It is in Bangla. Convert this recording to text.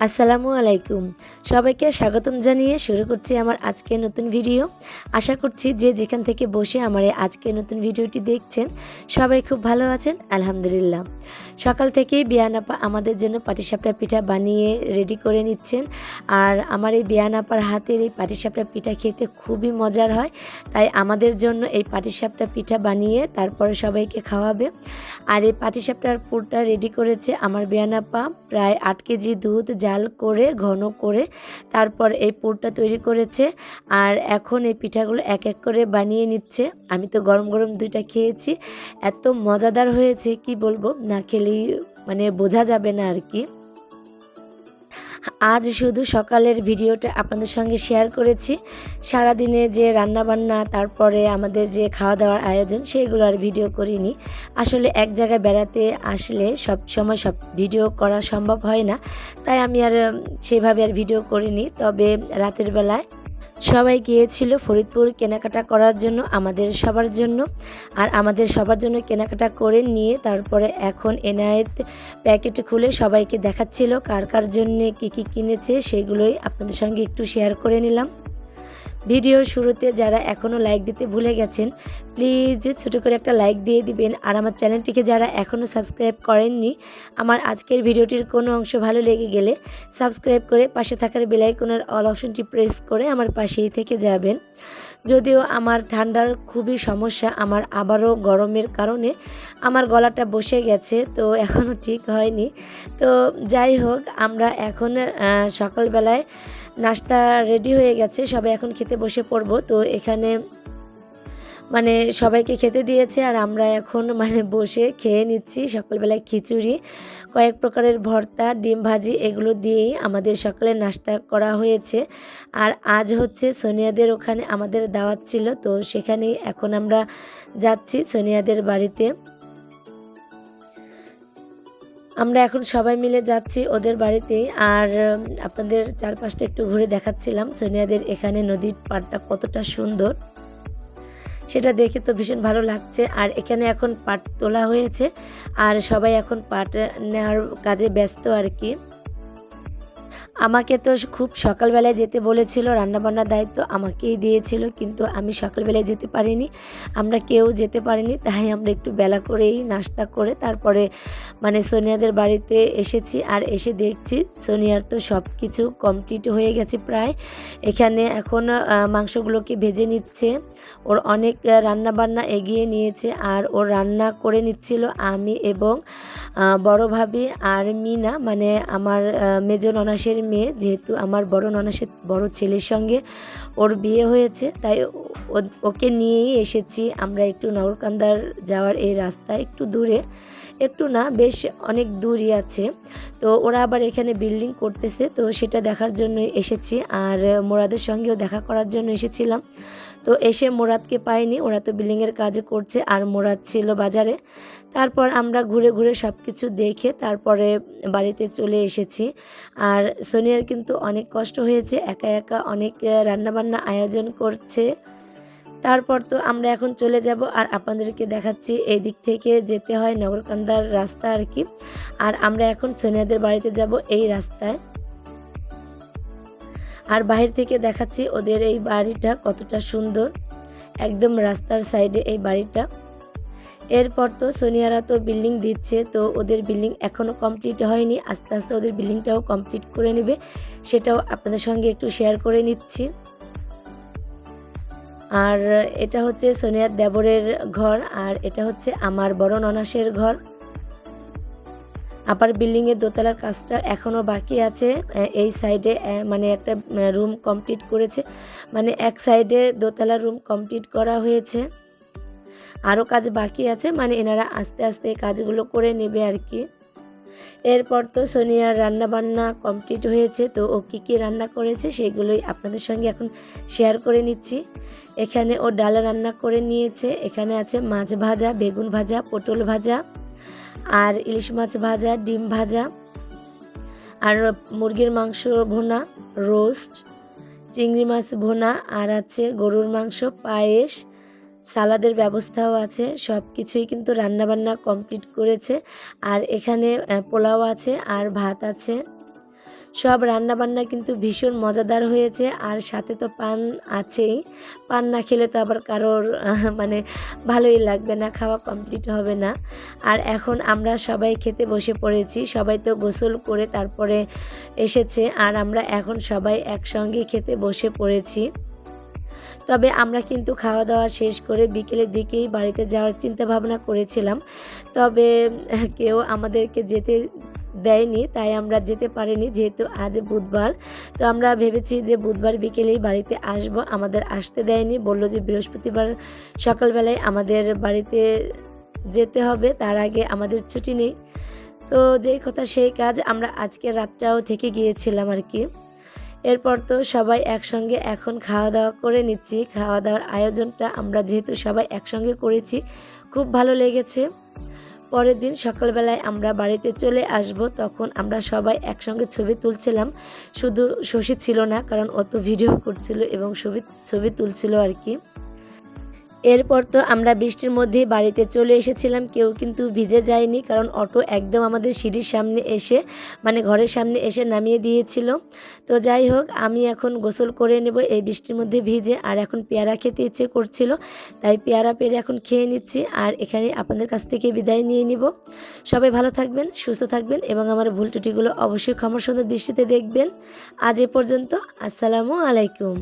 আসসালামু আলাইকুম। সবাইকে স্বাগতম জানিয়ে শুরু করছি আমার আজকের নতুন ভিডিও। আশা করছি যে যেখান থেকে বসে আমার এই আজকের নতুন ভিডিওটি দেখছেন, সবাই খুব ভালো আছেন, আলহামদুলিল্লাহ। সকাল থেকেই বিয়ানাপা আমাদের জন্য পাটিসাপটা পিঠা বানিয়ে রেডি করে নিচ্ছেন। আর আমার এই বিয়ানাপার হাতের এই পাটিসাপটা পিঠা খেতে খুবই মজার হয়। তাই আমাদের জন্য এই পাটিসাপটা পিঠা বানিয়ে তারপরে সবাইকে খাওয়াবে। আর এই পাটিসাপটার পুরটা রেডি করেছে আমার বিয়ানাপা, প্রায় আট কেজি দুধ জাল করে, ঘন করে তারপর এই পুরটা তৈরি করেছে। আর এখন এই পিঠাগুলো এক এক করে বানিয়ে নিচ্ছে। আমি তো গরম গরম দুইটা খেয়েছি। এত মজাদার হয়েছে, কি বলব? না খেলেই মানে বোঝা যাবে না আর কি। আজ শুধু সকালের ভিডিওটা আপনাদের সঙ্গে শেয়ার করেছি। সারাদিনে যে রান্নাবান্না, তারপরে আমাদের যে খাওয়া দাওয়ার আয়োজন, সেগুলো আর ভিডিও করিনি। আসলে এক জায়গায় বেড়াতে আসলে সব সময় সব ভিডিও করা সম্ভব হয় না। তাই আমি আর সেভাবে আর ভিডিও করিনি। তবে রাতের বেলায় সবাই গিয়েছিল ফরিদপুর কেনাকাটা করার জন্য আমাদের সবার জন্য। আর আমাদের সবার জন্য কেনাকাটা করে নিয়ে তারপরে এখন এনায়েত প্যাকেট খুলে সবাইকে দেখাচ্ছিল কার কার জন্যে কী কী কিনেছে, সেগুলোই আপনাদের সঙ্গে একটু শেয়ার করে নিলাম। ভিডিওর শুরুতে যারা এখনও লাইক দিতে ভুলে গেছেন প্লিজ ছোটো করে একটা লাইক দিয়ে দিবেন। আর আমার চ্যানেলটিকে যারা এখনও সাবস্ক্রাইব করেননি, আমার আজকের ভিডিওটির কোনো অংশ ভালো লেগে গেলে সাবস্ক্রাইব করে পাশে থাকার বেলাইকনের অল অপশনটি প্রেস করে আমার পাশেই থেকে যাবেন। যদিও আমার ঠান্ডার খুবই সমস্যা, আমার আবারও গরমের কারণে আমার গলাটা বসে গেছে, তো এখনও ঠিক হয়নি। তো যাই হোক, আমরা এখন সকালবেলায় নাস্তা রেডি হয়ে গেছে, সবাই এখন খেতে বসে পড়ব। তো এখানে মানে সবাইকে খেতে দিয়েছে আর আমরা এখন মানে বসে খেয়ে নিচ্ছি সকালবেলায় খিচুড়ি। কয়েক প্রকারের ভর্তা, ডিম ভাজি এগুলো দিয়েই আমাদের সকালে নাস্তা করা হয়েছে। আর আজ হচ্ছে সোনিয়াদের ওখানে আমাদের দাওয়াত ছিল, তো সেখানেই এখন আমরা যাচ্ছি সোনিয়াদের বাড়িতে। আমরা এখন সবাই মিলে যাচ্ছি ওদের বাড়িতে আর আপনাদের চারপাশটা একটু ঘুরে দেখাচ্ছিলাম। সোনিয়াদের এখানে নদীর পাড়টা কতটা সুন্দর সেটা দেখে তো ভীষণ ভালো লাগছে। আর এখানে এখন পাট তোলা হয়েছে আর সবাই এখন পাট নেওয়ার কাজে ব্যস্ত আর কি। আমাকে তো খুব সকালবেলায় যেতে বলেছিল রান্নাবান্নার দায়িত্ব আমাকেই দিয়েছিল কিন্তু আমি সকালবেলায় যেতে পারিনি। আমরা কেউ যেতে পারিনি তাই আমরা একটু বেলা করেই নাস্তা করে তারপরে মানে সোনিয়াদের বাড়িতে এসেছি আর এসে দেখছি সোনিয়ার তো সব কিছু কমপ্লিট হয়ে গেছে প্রায়। এখানে এখন মাংসগুলোকে ভেজে নিচ্ছে। ওর অনেক রান্নাবান্না এগিয়ে নিয়েছে আর ওর রান্না করে নিচ্ছিল আমি এবং বড় ভাবি আর মিনা মানে আমার আহ, মেজ ননাসের মেয়ে যেহেতু আমার বড় ননাসের বড় ছেলের সঙ্গে ওর বিয়ে হয়েছে তাই ওকে নিয়েই এসেছি আমরা একটু নগরকান্দার যাওয়ার এই রাস্তা একটু দূরে। একটু না বেশ অনেক দূরই আছে। তো ওরা আবার এখানে বিল্ডিং করতেছে তো সেটা দেখার জন্য এসেছি। আর মোরাদের সঙ্গেও দেখা করার জন্য এসেছিলাম। তো এসে মোরাদকে পাইনি ওরা তো বিল্ডিংয়ের কাজ করছে আর মোরাদ ছিল বাজারে। তারপর আমরা ঘুরে ঘুরে সব কিছু দেখে তারপরে বাড়িতে চলে এসেছি। আর সোনিয়ার কিন্তু অনেক কষ্ট হয়েছে একা একা অনেক আহ, রান্নাবান্না আয়োজন করছে। তারপর তো আমরা এখন চলে যাব আর আপনাদেরকে দেখাচ্ছি এই দিক থেকে যেতে হয় নগরকান্দার রাস্তা আর কি। আর আমরা এখন সোনিয়াদের বাড়িতে যাব এই রাস্তায়। আর বাহির থেকে দেখাচ্ছি ওদের এই বাড়িটা কতটা সুন্দর। একদম রাস্তার সাইডে এই বাড়িটা। এরপর তো সোনিয়ারা তো বিল্ডিং দিচ্ছে, তো ওদের বিল্ডিং এখনও কমপ্লিট হয়নি। আস্তে আস্তে ওদের বিল্ডিংটাও কমপ্লিট করে নেবে। সেটাও আপনাদের সঙ্গে একটু শেয়ার করে নিচ্ছি। আর এটা হচ্ছে সোনিয়ার দেবরের ঘর আর এটা হচ্ছে আমার বড় ননাসের ঘর। আপার বিল্ডিংয়ের দোতলার কাজটা এখনও বাকি আছে। এই সাইডে মানে একটা রুম কমপ্লিট করেছে। মানে এক সাইডে দোতলা রুম কমপ্লিট করা হয়েছে। আরও কাজ বাকি আছে। মানে এনারা আস্তে আস্তে কাজগুলো করে নেবে আর কি। এরপর তো সোনিয়ার রান্না বান্না কমপ্লিট হয়েছে, তো ও কী কী রান্না করেছে সেগুলোই আপনাদের সঙ্গে এখন শেয়ার করে নিচ্ছি। এখানে ও ডাল রান্না করে নিয়েছে, এখানে আছে মাছ ভাজা, বেগুন ভাজা, পটল ভাজা, আর ইলিশ মাছ ভাজা, ডিম ভাজা, আর মুরগির মাংস ভোনা, রোস্ট, চিংড়ি মাছ ভোনা, আর আছে গরুর মাংস, পায়েস সালাদের ব্যবস্থাও আছে সব কিছুই কিন্তু রান্নাবান্না কমপ্লিট করেছে, আর এখানে পোলাও আছে আর ভাত আছে। সব রান্নাবান্না কিন্তু ভীষণ মজাদার হয়েছে, আর সাথে তো পান আছেই। পান না খেলে তো আবার কারোর মানে ভালোই লাগবে না, খাওয়া কমপ্লিট হবে না। আর এখন আমরা সবাই খেতে বসে পড়েছি, সবাই তো গোসল করে তারপরে এসেছে, আর আমরা এখন সবাই একসঙ্গে খেতে বসে পড়েছি। তবে আমরা কিন্তু খাওয়া দাওয়া শেষ করে বিকেলের দিকেই বাড়িতে যাওয়ার চিন্তা ভাবনা করেছিলাম। তবে কেউ আমাদেরকে যেতে দেয়নি, তাই আমরা যেতে পারিনি যেহেতু আজ বুধবার। তো আমরা ভেবেছি যে বুধবার বিকেলেই বাড়িতে আসব। আমাদের আসতে দেয়নি, বলল যে বৃহস্পতিবার সকালবেলায় আমাদের বাড়িতে যেতে হবে, তার আগে আমাদের ছুটি নেই। তো যেই কথা সেই কাজ, আমরা আজকে রাতটাও থেকে গিয়েছিলাম আর কি। এরপর তো সবাই একসঙ্গে এখন খাওয়া দাওয়া করে নিচ্ছি। খাওয়া দাওয়ার আয়োজনটা আমরা যেহেতু সবাই একসঙ্গে করেছি, খুব ভালো লেগেছে। পরের দিন সকালবেলায় আমরা বাড়িতে চলে আসব, তখন আমরা সবাই একসঙ্গে ছবি তুলছিলাম। শুধু শশী ছিল না, কারণ অত ভিডিও করছিল এবং ছবি ছবি তুলছিল আর কি। এরপর তো আমরা বৃষ্টির মধ্যেই বাড়িতে চলে এসেছিলাম, কেউ কিন্তু ভিজে যায়নি কারণ অটো একদম আমাদের সিঁড়ির সামনে এসে মানে ঘরের সামনে এসে নামিয়ে দিয়েছিল। তো যাই হোক, আমি এখন গোসল করে নেব এই বৃষ্টির মধ্যে ভিজে। আর এখন পেয়ারা খেতে ইচ্ছে করছিল, তাই পেয়ারা পেরে এখন খেয়ে নিচ্ছি। আর এখানে আপনাদের কাছ থেকে বিদায় নিয়ে নিব। সবাই ভালো থাকবেন, সুস্থ থাকবেন এবং আমার ভুল ত্রুটিগুলো অবশ্যই ক্ষমার দৃষ্টিতে দেখবেন। আজ এ পর্যন্ত, আসসালামু আলাইকুম।